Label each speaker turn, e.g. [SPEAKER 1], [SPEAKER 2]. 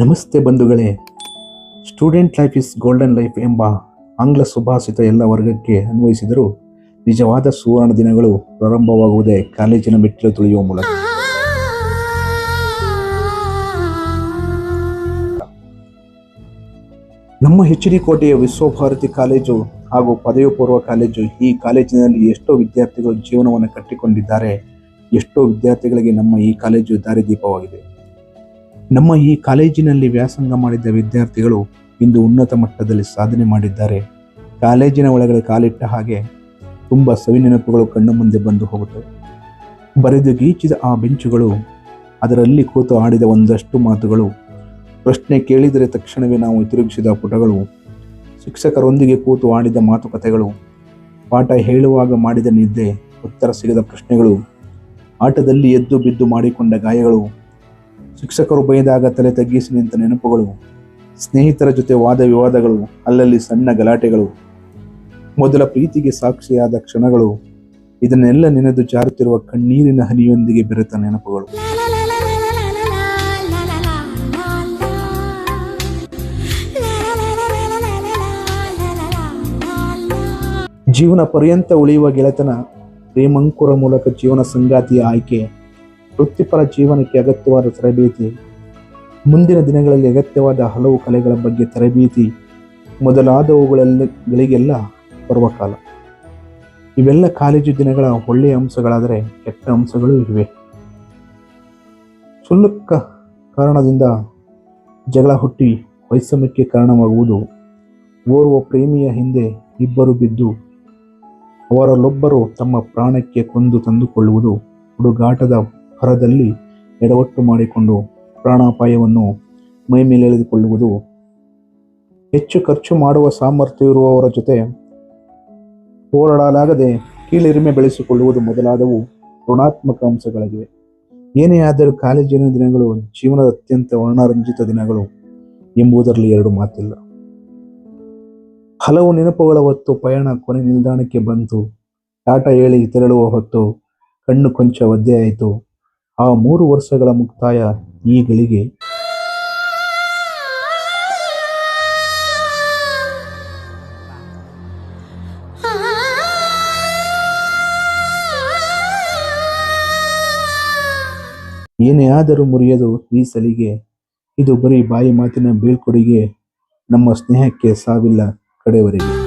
[SPEAKER 1] ನಮಸ್ತೆ ಬಂಧುಗಳೇ. Student life is golden life ಎಂಬ ಆಂಗ್ಲ ಸುಭಾಷಿತ ಎಲ್ಲ ವರ್ಗಕ್ಕೆ ಅನ್ವಯಿಸಿದರೂ ನಿಜವಾದ ಸುವರ್ಣ ದಿನಗಳು ಪ್ರಾರಂಭವಾಗುವುದೇ ಕಾಲೇಜಿನ ಮೆಟ್ಟಿಲು ತುಳಿಯುವ ಮೂಲಕ. ನಮ್ಮ ಎಚ್ ಡಿ ಕೋಟೆಯ ವಿಶ್ವಭಾರತಿ ಕಾಲೇಜು ಹಾಗೂ ಪದವಿ ಪೂರ್ವ ಕಾಲೇಜು ಈ ಕಾಲೇಜಿನಲ್ಲಿ ಎಷ್ಟೋ ವಿದ್ಯಾರ್ಥಿಗಳು ಜೀವನವನ್ನು ಕಟ್ಟಿಕೊಂಡಿದ್ದಾರೆ. ಎಷ್ಟೋ ವಿದ್ಯಾರ್ಥಿಗಳಿಗೆ ನಮ್ಮ ಈ ಕಾಲೇಜು ದಾರಿದೀಪವಾಗಿದೆ. ನಮ್ಮ ಈ ಕಾಲೇಜಿನಲ್ಲಿ ವ್ಯಾಸಂಗ ಮಾಡಿದ ವಿದ್ಯಾರ್ಥಿಗಳು ಇಂದು ಉನ್ನತ ಮಟ್ಟದಲ್ಲಿ ಸಾಧನೆ ಮಾಡಿದ್ದಾರೆ. ಕಾಲೇಜಿನ ಒಳಗಡೆ ಕಾಲಿಟ್ಟ ಹಾಗೆ ತುಂಬ ಸವಿ ನೆನಪುಗಳು ಕಣ್ಣು ಮುಂದೆ ಬಂದು ಹೋಗುತ್ತವೆ ಬರೆದು ಗೀಚಿದ ಆ ಬೆಂಚುಗಳು, ಅದರಲ್ಲಿ ಕೂತು ಆಡಿದ ಒಂದಷ್ಟು ಮಾತುಗಳು, ಪ್ರಶ್ನೆ ಕೇಳಿದರೆ ತಕ್ಷಣವೇ ನಾವು ತಿರುಗಿಸಿದ ಪುಟಗಳು, ಶಿಕ್ಷಕರೊಂದಿಗೆ ಕೂತು ಆಡಿದ ಮಾತುಕತೆಗಳು, ಪಾಠ ಹೇಳುವಾಗ ಮಾಡಿದ ನಿದ್ದೆ, ಉತ್ತರ ಸಿಗದ ಪ್ರಶ್ನೆಗಳು, ಆಟದಲ್ಲಿ ಎದ್ದು ಬಿದ್ದು ಮಾಡಿಕೊಂಡ ಗಾಯಗಳು ಶಿಕ್ಷಕರು ಬೈದಾಗ ತಲೆ ತಗ್ಗಿಸಿ ನಿಂತ ನೆನಪುಗಳು, ಸ್ನೇಹಿತರ ಜೊತೆ ವಾದ ವಿವಾದಗಳು, ಅಲ್ಲಲ್ಲಿ ಸಣ್ಣ ಗಲಾಟೆಗಳು, ಮೊದಲ ಪ್ರೀತಿಗೆ ಸಾಕ್ಷಿಯಾದ ಕ್ಷಣಗಳು, ಇದನ್ನೆಲ್ಲ ನೆನೆದು ಜಾರುತ್ತಿರುವ ಕಣ್ಣೀರಿನ ಹನಿಯೊಂದಿಗೆ ಬೆರೆತ ನೆನಪುಗಳು. ಜೀವನ ಪರ್ಯಂತ ಉಳಿಯುವ ಗೆಳೆತನ, ಪ್ರೇಮಂಕುರ ಮೂಲಕ ಜೀವನ ಸಂಗಾತಿಯ ಆಯ್ಕೆ ವೃತ್ತಿಪರ ಜೀವನಕ್ಕೆ ಅಗತ್ಯವಾದ ತರಬೇತಿ, ಮುಂದಿನ ದಿನಗಳಲ್ಲಿ ಅಗತ್ಯವಾದ ಹಲವು ಕಲೆಗಳ ಬಗ್ಗೆ ತರಬೇತಿ, ಮೊದಲಾದವುಗಳೆಲ್ಲಗಳಿಗೆಲ್ಲ ಬರುವ ಕಾಲ. ಇವೆಲ್ಲ ಕಾಲೇಜು ದಿನಗಳ ಒಳ್ಳೆಯ ಅಂಶಗಳಾದರೆ ಕೆಟ್ಟ ಅಂಶಗಳು ಇವೆ ಸುಲ್ಲುಕ್ಕ ಕಾರಣದಿಂದ ಜಗಳ ಹುಟ್ಟಿ ವೈಷಮ್ಯಕ್ಕೆ ಕಾರಣವಾಗುವುದು. ಓರ್ವ ಪ್ರೇಮಿಯ ಹಿಂದೆ ಇಬ್ಬರು ಬಿದ್ದು ಅವರಲ್ಲೊಬ್ಬರು ತಮ್ಮ ಪ್ರಾಣಕ್ಕೆ ಕೊಂದು ತಂದುಕೊಳ್ಳುವುದು ಹುಡುಗಾಟದ ಹೊರದಲ್ಲಿ ಎಡವಟ್ಟು ಮಾಡಿಕೊಂಡು ಪ್ರಾಣಾಪಾಯವನ್ನು ಮೈಮೇಲೆಳೆದುಕೊಳ್ಳುವುದು. ಹೆಚ್ಚು ಖರ್ಚು ಮಾಡುವ ಸಾಮರ್ಥ್ಯವಿರುವವರ ಜೊತೆ ಹೋರಾಡಲಾಗದೆ ಕೀಳಿರಿಮೆ ಬೆಳೆಸಿಕೊಳ್ಳುವುದು ಮೊದಲಾದವು ಋಣಾತ್ಮಕ ಅಂಶಗಳಾಗಿವೆ. ಏನೇ ಆದರೂ ಕಾಲೇಜಿನ ದಿನಗಳು, ಜೀವನದ ಅತ್ಯಂತ ವರ್ಣರಂಜಿತ ದಿನಗಳು ಎಂಬುದರಲ್ಲಿ ಎರಡು ಮಾತಿಲ್ಲ. ಹಲವು ನೆನಪುಗಳ ಹೊತ್ತು ಪಯಣ ಕೊನೆ ನಿಲ್ದಾಣಕ್ಕೆ ಬಂತು. ಟಾಟಾ ಹೇಳಿ ತೆರಳುವ ಹೊತ್ತು ಕಣ್ಣು ಕೊಂಚ ಒದ್ದೆಯಾಯಿತು ಆ ಮೂರು ವರ್ಷಗಳ ಮುಕ್ತಾಯ ಈಗಳಿಗೆ. ಗಳಿಗೆ ಏನೇ ಆದರೂ ಮುರಿಯದು ಈ ಸಲಿಗೆ. ಇದು ಬರೀ ಬಾಯಿ ಮಾತಿನ ಬೀಳ್ಕೊಡುಗೆ. ನಮ್ಮ ಸ್ನೇಹಕ್ಕೆ ಸಾವಿಲ್ಲ ಕಡೆವರೆಗೆ